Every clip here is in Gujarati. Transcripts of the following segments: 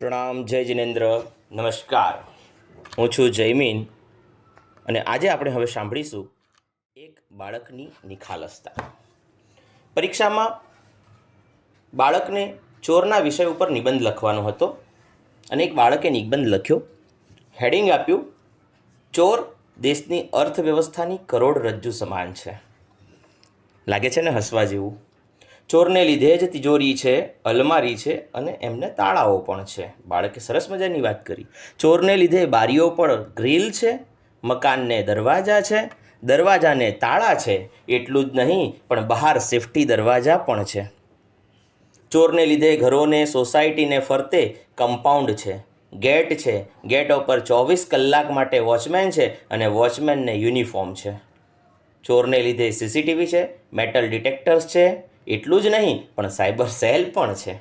પ્રણામ, જય જિનેન્દ્ર, નમસ્કાર. હું છું જયમીન અને આજે આપણે હવે સાંભળીશું એક બાળકની નિખાલસતા. પરીક્ષામાં બાળકને ચોરના વિષય ઉપર નિબંધ લખવાનો હતો અને એક બાળકે નિબંધ લખ્યો. હેડિંગ આપ્યું, ચોર દેશની અર્થવ્યવસ્થાની કરોડરજ્જુ સમાન છે. લાગે છે ને હસવા જેવું? ચોરને લીધે જ તિજોરી છે, અલમારી છે અને એમને તાળાઓ પણ છે. બાળકે સરસ મજાની વાત કરી. ચોરને લીધે બારીઓ પણ ગ્રીલ છે, મકાનને દરવાજા છે, દરવાજાને તાળા છે, એટલું જ નહીં, પણ બહાર સેફટી દરવાજા પણ છે. ચોરને લીધે ઘરોને, સોસાયટીને ફરતે કમ્પાઉન્ડ છે, ગેટ છે, ગેટ ઉપર ચોવીસ કલાક માટે વોચમેન છે અને વોચમેનને યુનિફોર્મ છે. ચોરને લીધે સીસીટીવી છે, મેટલ ડિટેક્ટર્સ છે એટલું જ નહીં, પણ સાયબર સેલ પણ છે.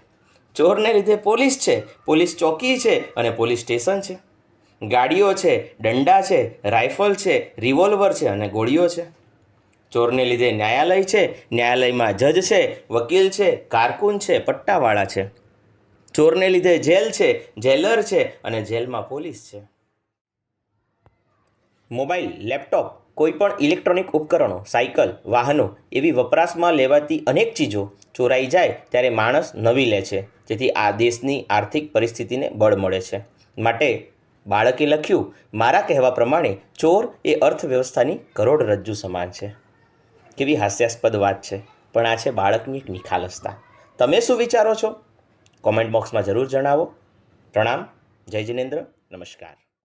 ચોરને લીધે પોલીસ છે, પોલીસ ચોકી છે અને પોલીસ સ્ટેશન છે. ગાડીઓ છે દંડા છે, રાઇફલ છે, રિવોલ્વર છે અને ગોળીઓ છે. ચોરને લીધે ન્યાયાલય છે, ન્યાયાલયમાં જજ છે, વકીલ છે, કારકુન છે, પટ્ટાવાળા છે. ચોરને લીધે જેલ છે, જેલર છે અને જેલમાં પોલીસ છે. મોબાઈલ, લેપટોપ કોઈ પણ ઇલેક્ટ્રોનિક ઉપકરણો, સાયકલ, વાહનો એવી વપરાશમાં લેવાતી અનેક ચીજો ચોરાઈ જાય ત્યારે માણસ નવી લે છે. જેથી આ દેશની આર્થિક પરિસ્થિતિને બળ મળે છે. માટે બાળકે લખ્યું, મારા કહેવા પ્રમાણે ચોર એ અર્થવ્યવસ્થાની કરોડરજ્જુ સમાન છે. કેવી હાસ્યાસ્પદ વાત છે. પણ આ છે બાળકની એક નિખાલસતા. તમે શું વિચારો છો? કોમેન્ટ બોક્સમાં જરૂર જણાવો. પ્રણામ, જય જિનેન્દ્ર, નમસ્કાર.